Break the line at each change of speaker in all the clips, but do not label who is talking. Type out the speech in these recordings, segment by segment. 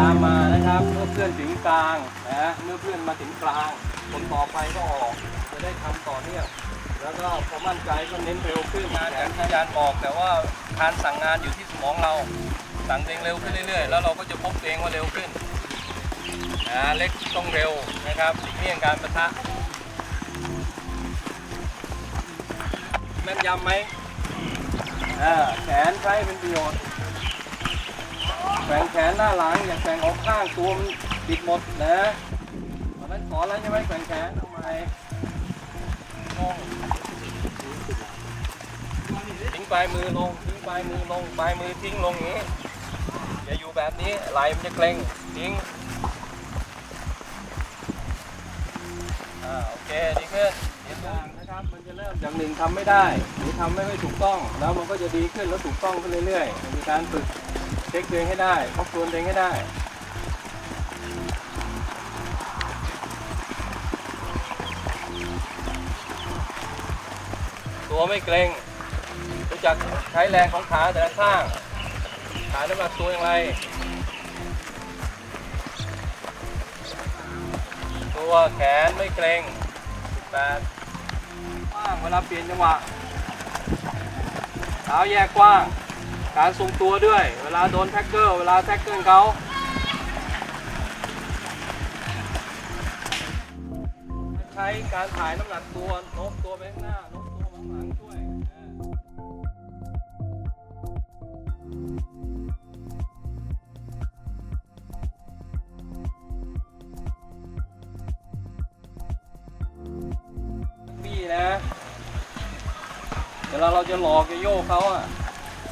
ตามมานะครับ เมื่อเพื่อนถึงกลางนะเมื่อเพื่อนมาถึงกลางคนต่อไปก็ออกจะได้ทำต่อเนื่องแล้วก็พอมั่นใจก็เน้นเร็วขึ้นงานอย่างที่อาจารย์บอกแต่ว่าการสั่งงานอยู่ที่สมองเราสั่งตัวเองเร็วขึ้นเรื่อยๆ แล้วเราก็จะพบตัวเองว่าเร็วขึ้นนะเล็กต้องเร็วนะครับหลีกเลี่ยงการประทะแม่นยำไหมอ่าแขนใช้เป็นประโยชน์ แขวงแขนหน้าหลังอย่าแขวงออกข้างตัวมันติดหมดนะตอนนั้นสอนแล้วใช่ไหมแขวงแขนทำไมลงทิ้งปลายมือลงทิ้งปลายมือลงปลายมือทิ้งลงอย่างนี้อย่าอยู่แบบนี้ไหลมันจะเกร็งทิ้งอ่าโอเคดีขึ้นอย่างนะครับมันจะเริ่มอย่างหนึ่งทำไม่ได้หรือทำไม่ค่อยถูกต้อง แล้วมันก็จะดีขึ้นแล้วถูกต้องขึ้นเรื่อยๆมีการฝึก เช็คตัวเองให้ได้ทบทวนตัวเองให้ได้ ตัวไม่เกรงรู้จักใช้แรงของขาแต่ละข้าง ขาน้ำหนักตัวอย่างไร ตัวแขนไม่เกรง18กว้างเวลาเปลี่ยนจังหวะเท้าแยกกว้าง การทรงตัวด้วย เวลาโดนแท็กเกอร์ เวลาแท็กเกอร์เขาใช้การถ่ายน้ำหนักตัวโน้มตัวไปข้างหน้าโน้มตัวข้างหลังช่วยบี้นะ เวลาเราจะหลอกจะโยกเขาอะ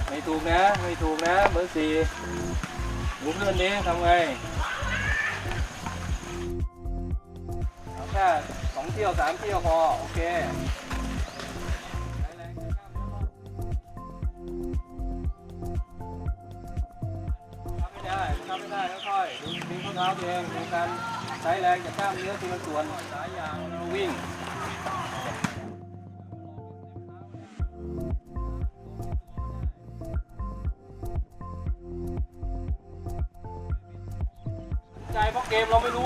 ไม่ถูกนะ ไม่ถูกนะเบอร์สี่ดูเพื่อนนี้ทำไงเอาแค่สองเที่ยวสามเที่ยวพอ โอเคใช้แรงข้ามเนื้อทำไม่ได้ทำไม่ได้ค่อยดึงดึงข้อเท้าตัวเองในการใช้แรงจากกล้ามเนื้อทีละส่วนสายยางเราวิ่ง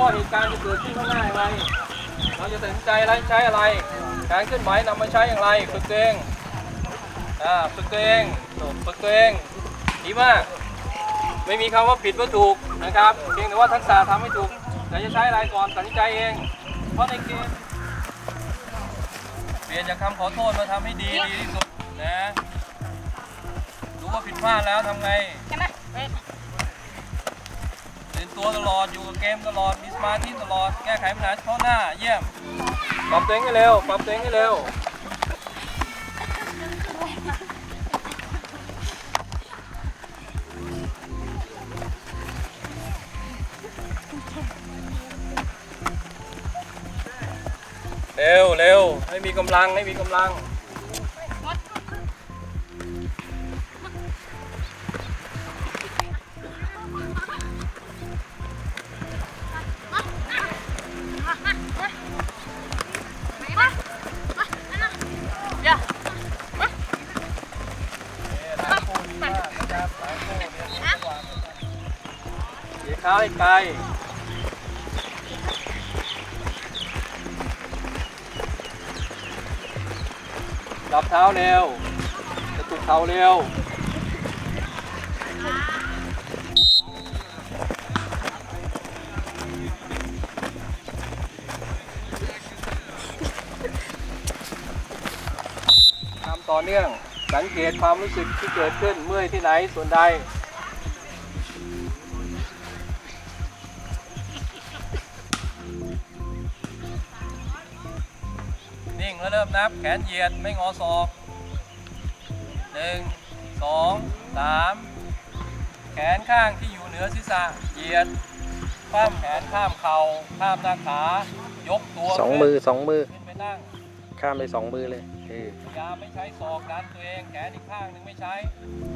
ว่าเหตุการณ์จะเกิดขึ้นข้างหน้าอย่างไร เราจะตัดสินใจอะไรใช้อะไร การเคลื่อนไหวนำมาใช้อย่างไร ฝึกตัวเองอ่าฝึกตัวเองฝึกตัวเองดีมาก ไม่มีคำว่าผิดว่าถูกนะครับ เพียงแต่ว่าทักษะทำให้ถูกแต่จะใช้อะไรก่อนตัดสินใจเอง เพราะในเกมเปลี่ยนจากคำขอโทษมาทำให้ดีดีที่สุดนะ รู้ว่าผิดพลาดแล้วทำไง ตัวตลอด อยู่กับเกมตลอด มีสมาธิตลอด แก้ไขปัญหาเฉพาะหน้า เยี่ยม ปรับตัวเองให้เร็ว ปรับตัวเองให้เร็ว เร็วเร็วให้มีกำลังให้มีกำลัง ไกลจับเท้าเร็วกระตุกเท้าเร็วทำต่อเนื่องสังเกตความรู้สึกที่เกิดขึ้นเมื่อยที่ไหนส่วนใด แล้วเริ่มนับแขนเหยียดไม่งอศอกหนึ่งสองสามแขนข้างที่อยู่เหนือศีรษะเหยียดข้ามแขนข้ามเข่าข้ามหน้าขายกตัว
สองมือสองมือ
ขึ้นไปนั่ง
ข้ามไปสองมือเลยเออ
พยายามไม่ใช้ศอกดันตัวเองแขนอีกข้างหนึ่งไม่ใช้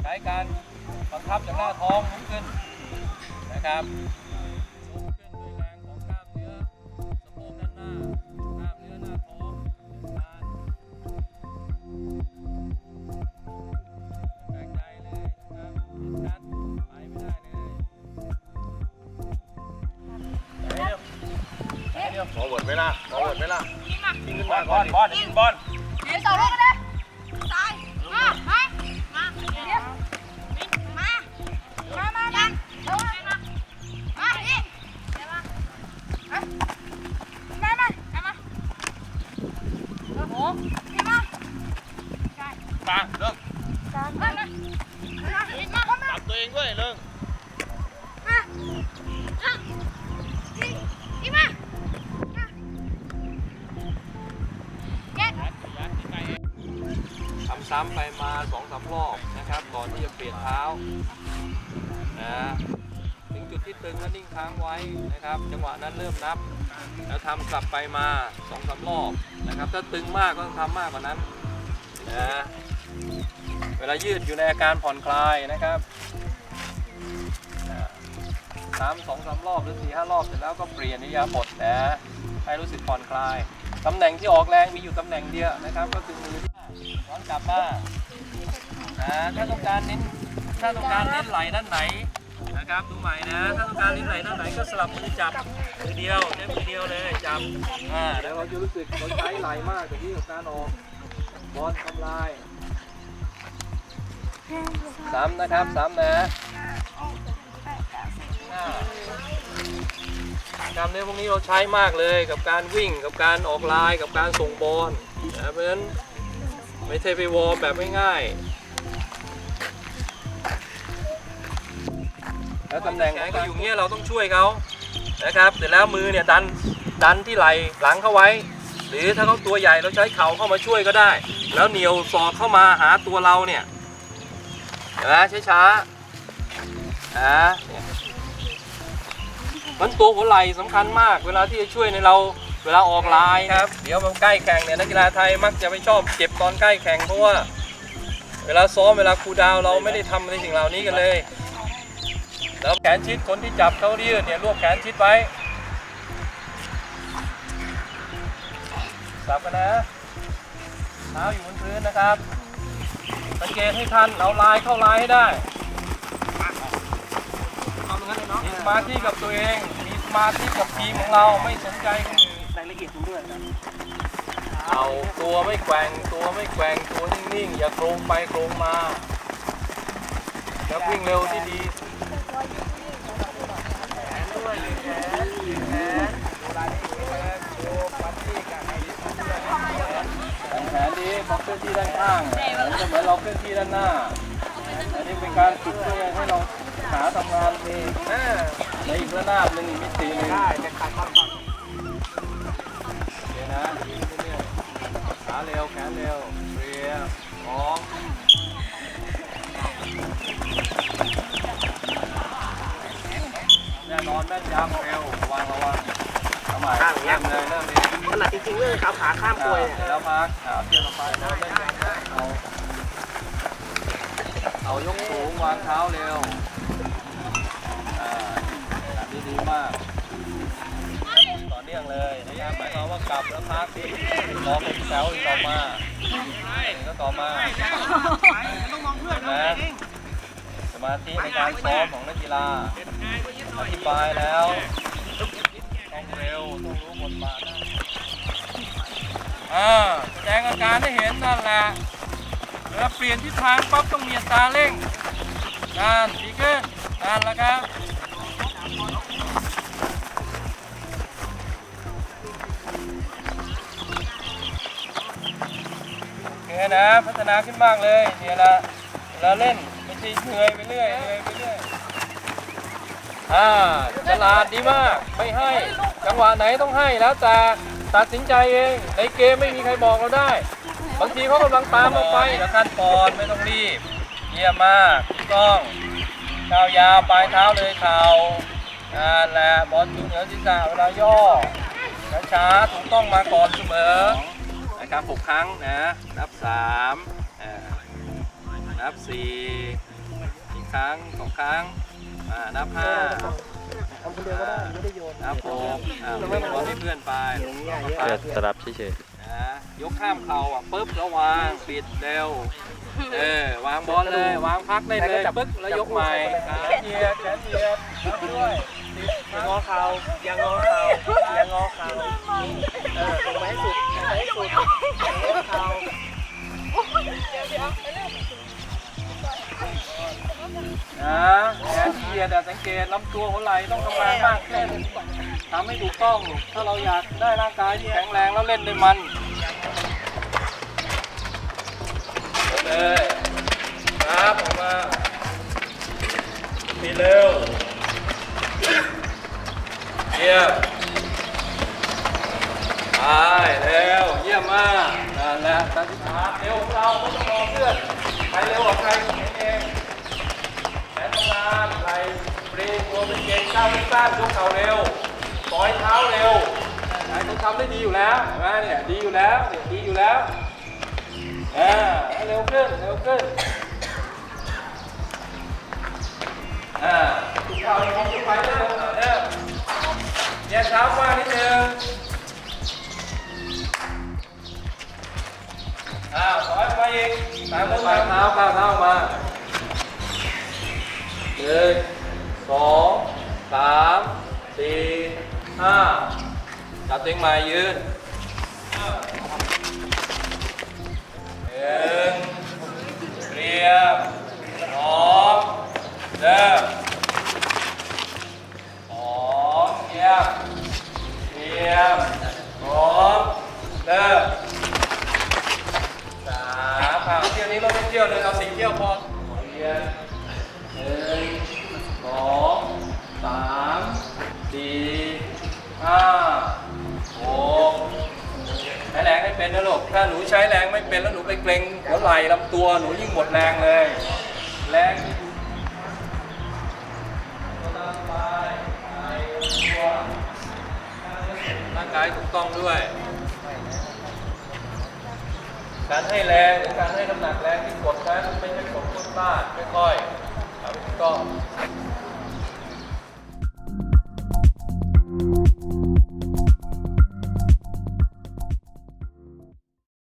ใช้การบังคับจากหน้าท้องลุกขึ้นนะครับ ไห
มล่ะฟอร์เวิร์ดไหมล่ะ
ยิงมา
ยิงขึ้นมาก่อนดิบอลยิงบอล
เดี๋ยวต่อลูกกันเลยซ้ายมามามาเดี๋ยวมา มา มาดันเอามามามาอีกเดี๋ยวมาเอ้ยมามามามาโอ้โหนี่มาใช่
มาเลิก
ตามมามามาอีกมามา
จับตัวเองด้วยเลิก
มา
ซ้ำไปมาสองสามรอบนะครับ ก่อนที่จะเปลี่ยนเท้านะถึงจุดที่ตึงก็นิ่งค้างไว้นะครับ จังหวะนั้นเริ่มนับ แล้วทำกลับไปมาสองสามรอบนะครับ ถ้าตึงมากก็ต้องทำมากกว่านั้นนะเวลายืดอยู่ในอาการผ่อนคลายนะครับอ่าทำสองสามรอบหรือสี่ห้ารอบเสร็จแล้วก็เปลี่ยนนิยาบทนะให้รู้สึกผ่อนคลายตำแหน่งที่ออกแรงมีอยู่ตำแหน่งเดียวนะครับ ก็คือมือที่ กลับมานะถ้าต้องการเน้นถ้าต้องการเน้นไหลด้านไหนนะครับดูใหม่นะ ถ้าต้องการเน้นไหลด้านไหนก็สลับมือจับมือเดียวใช้มือเดียวเลยจับอ่าแล้วเราจะรู้สึกเราใช้ไหลมากกับที่กับการออกบอลทำลายซ้ำนะครับซ้ำนะกล้ามเนื้อพวกนี้เราใช้มากเลยกับการวิ่งกับการออกลายกับการส่งบอลนะเพราะฉะนั้น ไม่ใช่ไปวอร์มแบบง่ายๆแล้วตำแหน่งไหนก็อยู่เงี้ยเราต้องช่วยเขานะครับเสร็จแล้วมือเนี่ยดันดันที่ไหล่หลังเข้าไว้ หรือถ้าเขาตัวใหญ่เราใช้เข่าเข้ามาช่วยก็ได้ แล้วเหนียวศอกเข้ามาหาตัวเราเนี่ยนะช้าๆนะเนี่ยมันตัวหัวไหล่สำคัญมาก เวลาที่จะช่วยในเรา เวลาออกลายครับ เดี๋ยวมันใกล้แข่งเนี่ยนักกีฬาไทยมักจะไม่ชอบเจ็บตอนใกล้แข่งเพราะว่า เวลาซ้อมเวลาคูลดาวน์เราไม่ได้ทำในสิ่งเหล่านี้กันเลย แล้วแขนชิดคนที่จับเขายืดเนี่ยรวบแขนชิดไว้สับกันนะเท้าอยู่บนพื้นนะครับสังเกตให้ทันเอาลายเข้าลายให้ได้มีสมาธิกับตัวเอง มีสมาธิกับทีมของเราไม่สนใจคนอื่น
รายละ เอา
ตัวไม่แกว่งตัวไม่แกว่งตัวนิ่งๆ อย่าโครงไปโครงมาแล้ววิ่งเร็วที่ดีแขนดีพอเคลื่อนที่ด้านข้างมันจะเหมือนเราเคลื่อนที่ด้านหน้า อันนี้เป็นการฝึกเพื่อให้เราหาทำงานเองในอีกระนาบหนึ่งอีกมิติหนึ่ง
ขา
เร็วแขนเร็วเรียพร้อมแน่นอนแม่นยำเร็วระวังระวังทำไมเริ่มเลยเริ่มเลย
ขนาดจริงๆเรื่องขาขาข้ามป่วย
เสร็จแล้วพักขาเทียนลงไปแล้วเล่นเอาเอายกสูงวางเท้าเร็วอ่าแบบนี้ดีมาก ต่อเนื่องเลยนะครับหมายความว่ากลับแล้วพัก รอเป็นแถวอีกต่อมาก็ต่อมานะสมาธิในการซ้อมของนักกีฬาอธิบายแล้ว ต้องเร็ว ต้องรู้บทบาทนะอ่าแสดงอาการให้เห็นนั่นแหละเวลาเปลี่ยนทิศทางปั๊บต้องมีอัตราเร่งนั่นดีขึ้นนั่นแหละครับ โอเคนะ พัฒนาขึ้นมากเลยเนี่ยละเวลาเล่นไม่ใช่เหนื่อยไปเรื่อยเหนื่อยไปเรื่อยอ่าฉลาดดีมากไม่ให้ จังหวะไหนต้องให้แล้วแต่ตัดสินใจเองในเกมไม่มีใครบอกเราได้ บางทีเขากำลังตามเราไปแล้วขั้นตอนไม่ต้องรีบ เยี่ยมมากถูกต้องก้าวยาวปลายเท้าเลยเข่านั่นแหละบอลอยู่เหนือศีรษะเวลาย่อช้าๆถูกต้องมาก่อนเสมอ นะครับหกครั้งนะนับสามอ่านับสี่อีกครั้งสองครั้งอ่านับห้า
ทำคนเดียวก็ได้ไม่ได้โยน
นับหกอ่าวิ่งบอลให้เพื่อนไป
อย่างเงี้ยเย
แค่
อะ
สลับเฉย
นะยกข้ามเข่าอะปุ๊บแล้ววางปิดเร็วเออวางบอลเลยวางพักได้เลยปึ๊บแล้วยกใหม่ขาเทียดแขนเทียดนับด้วย
อย่างงอเข่าอย่างงอเข่าอย่างงอเข่า
นะแขนเหยียดอะสังเกตลำตัวหัวไหล่ต้องทำงานมากขึ้นทำให้ถูกต้อง ถ้าเราอยากได้ร่างกายที่แข็งแรงแล้วเล่นได้มันเลย ทำได้ดีอยู่แล้วเห็นไหมเนี่ยดีอยู่แล้วเนี่ยดีอยู่แล้วอ่าเร็วขึ้นเร็วขึ้นอ่าทุกเข่าที่ผมจะไปเร็วเร็วแยเท้ากว้างนิดนึงอ้าวถอยไปอีกตามมือปลายเท้าก้าวเท้ามาหนึ่งสองสามสี่ห้า จับตัวเองม่ยืนหนึ่งเรียบสองเริ่มสองเรียบเรียบสองเริ่มสามเที่ยวนี้เราไม่เที่ยวเลยเอาสี่เที่ยวพอเรียนหนึ่งสองสามสี่ห้า เป็นนะลูกถ้าหนูใช้แรงไม่เป็นแล้วหนูไปเกรงหัวไหล่ลำตัวหนูยิ่งหมดแรงเลย แรงตัวร่างกายกายตัวร่างกายถูกต้องด้วย การให้แรงหรือการให้น้ำหนักแรงที่กดนั้นไม่ใช่กดพุทธานค่อยๆทำให้ถูกต้อง